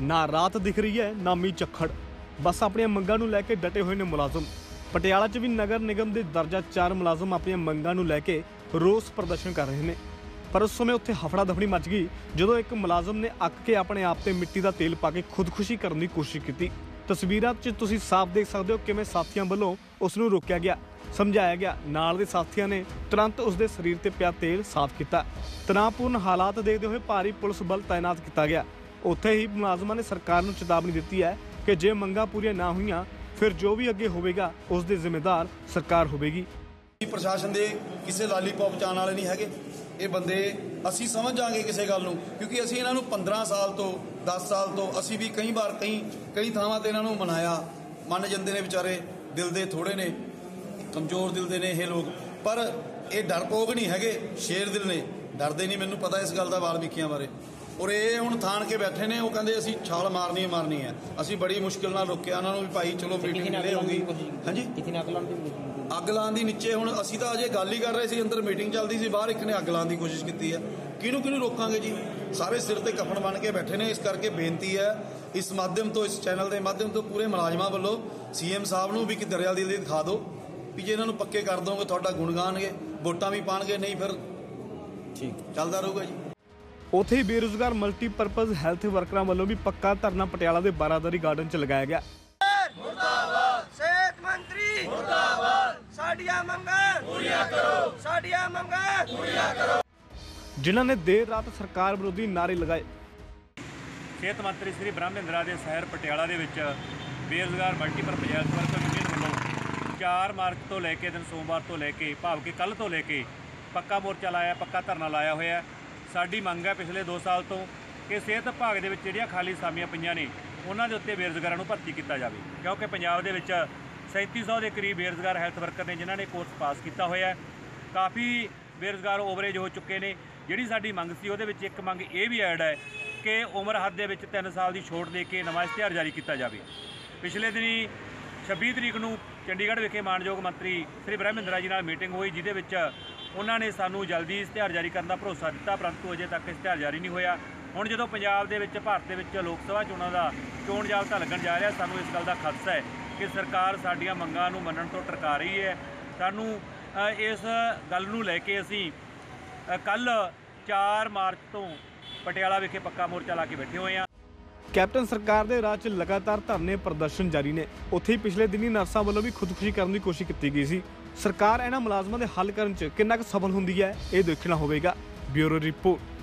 ਨਾ ਰਾਤ ਦਿਖ ਰਹੀ ਹੈ, ਨਾ ਮੀ ਝੱਖੜ। ਬਸ ਆਪਣੀਆਂ ਮੰਗਾਂ ਨੂੰ ਲੈ ਕੇ ਡਟੇ ਹੋਏ ਨੇ ਮੁਲਾਜ਼ਮ। ਪਟਿਆਲਾ 'ਚ ਵੀ ਨਗਰ ਨਿਗਮ ਦੇ ਦਰਜਾ 4 ਮੁਲਾਜ਼ਮ ਆਪਣੀਆਂ ਮੰਗਾਂ ਨੂੰ ਲੈ ਕੇ ਰੋਸ ਪ੍ਰਦਰਸ਼ਨ ਕਰ ਰਹੇ ਨੇ। ਪਰ ਉਸ ਸਮੇਂ ਉੱਥੇ ਹਫੜਾ ਦਫੜੀ ਮਚ ਗਈ, ਜਦੋਂ ਇੱਕ ਮੁਲਾਜ਼ਮ ਨੇ ਅੱਕ ਕੇ ਆਪਣੇ ਆਪ ਤੇ ਮਿੱਟੀ ਦਾ ਤੇਲ ਪਾ ਕੇ ਖੁਦਕੁਸ਼ੀ ਕਰਨ ਦੀ ਕੋਸ਼ਿਸ਼ ਕੀਤੀ। ਤਸਵੀਰਾਂ 'ਚ ਤੁਸੀਂ ਸਾਫ਼ ਦੇਖ ਸਕਦੇ ਹੋ ਕਿਵੇਂ ਸਾਥੀਆਂ ਵੱਲੋਂ ਉਸ ਨੂੰ ਰੋਕਿਆ ਗਿਆ। ਸਮਝਾਇਆ ਗਿਆ, ਨਾਲ ਦੇ ਸਾਥੀਆਂ ਨੇ ਤੁਰੰਤ ਉਸ ਦੇ ਸਰੀਰ ਤੇ ਪਿਆ ਤੇਲ ਸਾਫ਼ ਕੀਤਾ। ਤਣਾਅਪੂਰਨ ਹਾਲਾਤ ਦੇਖਦੇ ਹੋਏ ਭਾਰੀ ਪੁਲਿਸ ਬਲ ਤਾਇਨਾਤ ਕੀਤਾ ਗਿਆ। ਉੱਥੇ ਹੀ ਮੁਲਾਜ਼ਮਾਂ ਨੇ ਸਰਕਾਰ ਨੂੰ ਚੇਤਾਵਨੀ ਦਿੱਤੀ ਹੈ ਕਿ ਜੇ ਮੰਗਾਂ ਪੂਰੀਆਂ ਨਾ ਹੋਈਆਂ, ਫਿਰ ਜੋ ਵੀ ਅੱਗੇ ਹੋਵੇਗਾ, ਉਸ ਦੇ ਜ਼ਿੰਮੇਦਾਰ ਸਰਕਾਰ ਹੋਵੇਗੀ। ਪ੍ਰਸ਼ਾਸਨ ਦੇ ਕਿਸੇ ਲਾਲੀਪੌਪ ਚਾਣ ਵਾਲੇ ਨਹੀਂ ਹੈਗੇ? ਇਹ ਬੰਦੇ ਅਸੀਂ ਸਮਝ ਜਾਾਂਗੇ ਕਿਸੇ ਗੱਲ ਨੂੰ, ਕਿਉਂਕਿ ਅਸੀਂ ਇਹਨਾਂ ਨੂੰ 15 ਸਾਲ ਤੋਂ 10 ਸਾਲ ਤੋਂ, ਅਸੀਂ ਵੀ ਕਈ ਵਾਰ ਕਈ ਕਈ ਥਾਵਾਂ ਤੇ ਇਹਨਾਂ ਨੂੰ ਮਨਾਇਆ। ਮੰਨ ਜਾਂਦੇ ਨੇ ਵਿਚਾਰੇ, ਦਿਲ ਦੇ ਥੋੜੇ ਨੇ, ਕਮਜ਼ੋਰ ਦਿਲ ਦੇ ਨੇ ਇਹ ਲੋਕ। ਪਰ ਇਹ ਡਰਪੋਕ ਨਹੀਂ ਹੈਗੇ, ਸ਼ੇਰ ਦਿਲ ਨੇ। ਡਰਦੇ ਨਹੀਂ, ਮੈਨੂੰ ਪਤਾ ਇਸ ਗੱਲ ਦਾ ਵਾਲਮੀਕੀਆਂ ਬਾਰੇ। ਔਰ ਇਹ ਹੁਣ ਥਾਣ ਕੇ ਬੈਠੇ ਨੇ ਉਹ ਕਹਿੰਦੇ ਅਸੀਂ ਛਾਲ ਮਾਰਨੀ ਹੈ ਮਾਰਨੀ ਹੈ। ਅਸੀਂ ਬੜੀ ਮੁਸ਼ਕਿਲ ਨਾਲ ਰੋਕਿਆ ਉਹਨਾਂ ਨੂੰ ਵੀ ਭਾਈ ਚਲੋ ਮੀਟਿੰਗ ਮਿਲੇ ਹੋਊਗੀ। ਹਾਂਜੀ? ਕਿਥੇ ਨਾ ਅਕਲਾਂ ਦੀ ਅੱਗ ਲਾਉਣ ਦੀ ਨੀਚੇ ਹੁਣ ਅਸੀਂ ਤਾਂ ਅਜੇ ਗੱਲ ਹੀ ਕਰ ਰਹੇ ਸੀ ਅੰਦਰ ਮੀਟਿੰਗ ਚੱਲਦੀ ਸੀ ਬਾਹਰ ਇੱਕ ਨੇ ਅੱਗ ਲਾਉਣ ਦੀ ਕੋਸ਼ਿਸ਼ ਕੀਤੀ ਹੈ। ਕਿਹਨੂੰ ਕਿਹਨੂੰ ਰੋਕਾਂਗੇ ਜੀ? ਸਾਰੇ ਸਿਰ ਤੇ ਕਫਨ ਬਣ ਕੇ ਬੈਠੇ ਨੇ ਇਸ ਕਰਕੇ ਬੇਨਤੀ ਹੈ ਇਸ ਮਾਧਿਅਮ ਤੋਂ ਇਸ ਚੈਨਲ ਦੇ ਮਾਧਿਅਮ ਤੋਂ ਪੂਰੇ ਮੁਲਾਜ਼ਮਾਂ ਵੱਲੋਂ ਸੀਐਮ ਸਾਹਿਬ ਨੂੰ ਵੀ ਕਿ ਦਰਿਆ ਦੀ ਦਿਖਾ ਦਿਓ ਵੀ ਜੇ ਇਹਨਾਂ ਨੂੰ ਪੱਕੇ ਕਰ ਦੋਗੇ ਤੁਹਾਡਾ ਗੁਣ ਗਾਣਗੇ ਵੋਟਾਂ ਵੀ ਪਾਣਗੇ ਨਹੀਂ ਫਿਰ ਠੀਕ। ਚੱਲਦਾ ਰਹੂਗਾ ਜੀ। ਉੱਥੇ ਹੀ ਬੇਰੁਜ਼ਗਾਰ ਮਲਟੀਪਰਪਜ਼ ਹੈਲਥ ਵਰਕਰਾਂ ਵੱਲੋਂ ਵੀ ਪੱਕਾ ਧਰਨਾ ਪਟਿਆਲਾ ਦੇ ਬਾਰਾਦਰੀ ਗਾਰਡਨ 'ਚ ਲਗਾਇਆ ਗਿਆ। ਸਿਹਤ ਮੰਤਰੀ। ਮੁਰਦਾਬਾਦ। ਸਾਡੀਆਂ ਮੰਗਾਂ। ਪੂਰੀਆਂ ਕਰੋ। ਸਾਡੀਆਂ ਮੰਗਾਂ। ਜਿਨ੍ਹਾਂ ਨੇ ਦੇਰ ਰਾਤ ਸਰਕਾਰ ਵਿਰੋਧੀ ਨਾਰੇ ਲਗਾਏ। ਸਿਹਤ ਮੰਤਰੀ ਸ੍ਰੀ ਬ੍ਰਹਮਿੰਦਰਾ ਦੇ ਸ਼ਹਿਰ ਪਟਿਆਲਾ ਦੇ ਵਿੱਚ ਬੇਰੁਜ਼ਗਾਰ ਮਲਟੀਪਰਪਜ਼ ਹੈਲਥ ਵਰਕਰ ਯੂਨੀਅਨ ਵੱਲੋਂ 4 ਮਾਰਚ ਤੋਂ ਲੈ ਕੇ ਦਿਨ ਸੋਮਵਾਰ ਤੋਂ ਲੈ ਕੇ ਭਾਵ ਕਿ ਕੱਲ ਤੋਂ ਲੈ ਕੇ ਪੱਕਾ ਮੋਰਚਾ ਲਾਇਆ ਪੱਕਾ ਧਰਨਾ ਲਾਇਆ ਹੋਇਆ। ਹੈ। ਸਾਡੀ ਮੰਗ ਹੈ ਪਿਛਲੇ 2 ਸਾਲ ਤੋਂ ਕਿ ਸਿਹਤ ਵਿਭਾਗ ਦੇ ਵਿੱਚ ਜਿਹੜੀਆਂ ਖਾਲੀ ਸਾਮੀਆਂ ਪਈਆਂ ਨੇ, ਉਹਨਾਂ ਦੇ ਉੱਤੇ ਬੇਰੁਜ਼ਗਾਰਾਂ ਨੂੰ ਭਰਤੀ ਕੀਤਾ ਜਾਵੇ। ਕਿਉਂਕਿ ਪੰਜਾਬ ਦੇ ਵਿੱਚ 3700 ਦੇ ਕਰੀਬ ਬੇਰੁਜ਼ਗਾਰ ਹੈਲਥ ਵਰਕਰ ਨੇ ਜਿਨ੍ਹਾਂ ਨੇ ਕੋਰਸ ਪਾਸ ਕੀਤਾ ਹੋਇਆ ਹੈ। ਕਾਫੀ ਬੇਰੁਜ਼ਗਾਰ ਓਵਰੇਜ ਹੋ ਚੁੱਕੇ ਨੇ। ਜਿਹੜੀ ਸਾਡੀ ਮੰਗ ਸੀ, ਉਹਦੇ ਵਿੱਚ ਇੱਕ ਮੰਗ ਇਹ ਵੀ ਐਡ ਹੈ ਕਿ ਉਮਰ ਹੱਦ ਦੇ ਵਿੱਚ 3 ਸਾਲ ਦੀ ਛੋਟ ਦੇ ਕੇ ਨਵਾਂ ਇਸ਼ਤਿਹਾਰ ਜਾਰੀ ਕੀਤਾ ਜਾਵੇ। ਪਿਛਲੇ ਦਿਨੀ 26 ਤਰੀਕ ਨੂੰ ਚੰਡੀਗੜ੍ਹ ਵਿਖੇ ਮਾਨਯੋਗ ਮੰਤਰੀ ਸ੍ਰੀ ਬ੍ਰਹਮਿੰਦਰਾ ਜੀ ਨਾਲ ਮੀਟਿੰਗ ਹੋਈ, ਜਿਹਦੇ ਵਿੱਚ ਉਹਨਾਂ ਨੇ ਸਾਨੂੰ ਜਲਦੀ ਇਸ਼ਤਿਹਾਰ ਜਾਰੀ ਕਰਨ ਦਾ ਭਰੋਸਾ ਦਿੱਤਾ, ਪਰੰਤੂ ਅਜੇ ਤੱਕ ਇਸ਼ਤਿਹਾਰ ਜਾਰੀ ਨਹੀਂ ਹੋਇਆ। ਹੁਣ ਜਦੋਂ ਪੰਜਾਬ ਦੇ ਵਿੱਚ, ਭਾਰਤ ਦੇ ਵਿੱਚ ਲੋਕ ਸਭਾ ਚੋਣਾਂ ਦਾ ਚੋਣ ਜਾਬਤਾ ਲੱਗਣ ਜਾ ਰਿਹਾ, ਸਾਨੂੰ ਇਸ ਗੱਲ ਦਾ ਖਦਸ਼ਾ ਹੈ ਕਿ ਸਰਕਾਰ ਸਾਡੀਆਂ ਮੰਗਾਂ ਨੂੰ ਮੰਨਣ ਤੋਂ ਟਰਕਾ ਰਹੀ ਹੈ। ਸਾਨੂੰ ਇਸ ਗੱਲ ਨੂੰ ਲੈ ਕੇ ਅਸੀਂ ਕੱਲ 4 ਮਾਰਚ ਤੋਂ ਪਟਿਆਲਾ ਵਿਖੇ ਪੱਕਾ ਮੋਰਚਾ ਲਾ ਕੇ ਬੈਠੇ ਹੋਏ ਹਾਂ। ਕੈਪਟਨ ਸਰਕਾਰ ਦੇ ਰਾਜ 'ਚ ਲਗਾਤਾਰ ਧਰਨੇ ਪ੍ਰਦਰਸ਼ਨ ਜਾਰੀ ਨੇ। ਉੱਥੇ ਹੀ ਪਿਛਲੇ ਦਿਨੀ ਨਰਸਾਂ ਵੱਲੋਂ ਵੀ ਖੁਦਕੁਸ਼ੀ ਕਰਨ ਦੀ ਕੋਸ਼ਿਸ਼ ਕੀਤੀ ਗਈ ਸੀ। ਸਰਕਾਰ ਇਹਨਾਂ ਮੁਲਾਜ਼ਮਾਂ ਦੇ ਹੱਲ ਕਰਨ 'ਚ ਕਿੰਨਾ ਕੁ ਸਫਲ ਹੁੰਦੀ ਹੈ, ਇਹ ਦੇਖਣਾ ਹੋਵੇਗਾ। Bureau report.